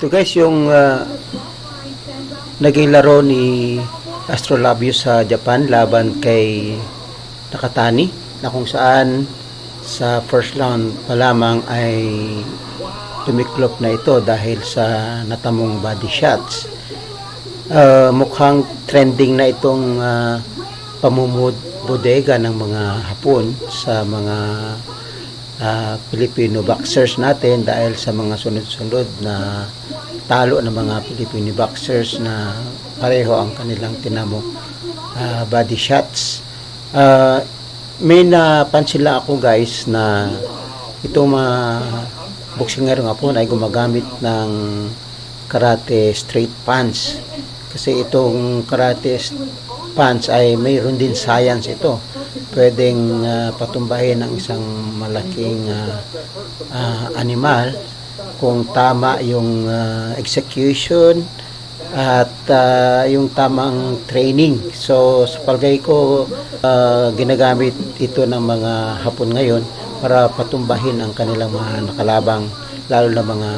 Ito guys, yung ah, naging laro ni Astrolabius sa Japan laban kay Nakatani na kung saan sa first round pa lamang ay tumiklop na ito dahil sa natamong body shots. Ah, mukhang trending na itong uh, pamumudbodega ng mga Hapon sa mga ah, Filipino boxers natin dahil sa mga sunod-sunod na talo ng mga Filipino boxers na pareho ang kanilang tinamo ah, body shots. Ah, may napansin lang ako guys na itong mga boksinger nga po ay gumagamit ng karate straight pants kasi itong karate pants ay mayroon din science ito pwedeng ah, patumbahin ng isang malaking ah, ah, animal kung tama yung ah, execution at ah, yung tamang training. So sa palagay ko ah, ginagamit ito ng mga hapon ngayon para patumbahin ang kanilang mga nakalabang lalo na mga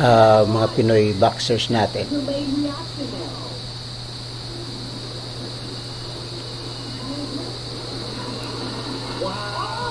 ah, mga Pinoy boxers natin Wow.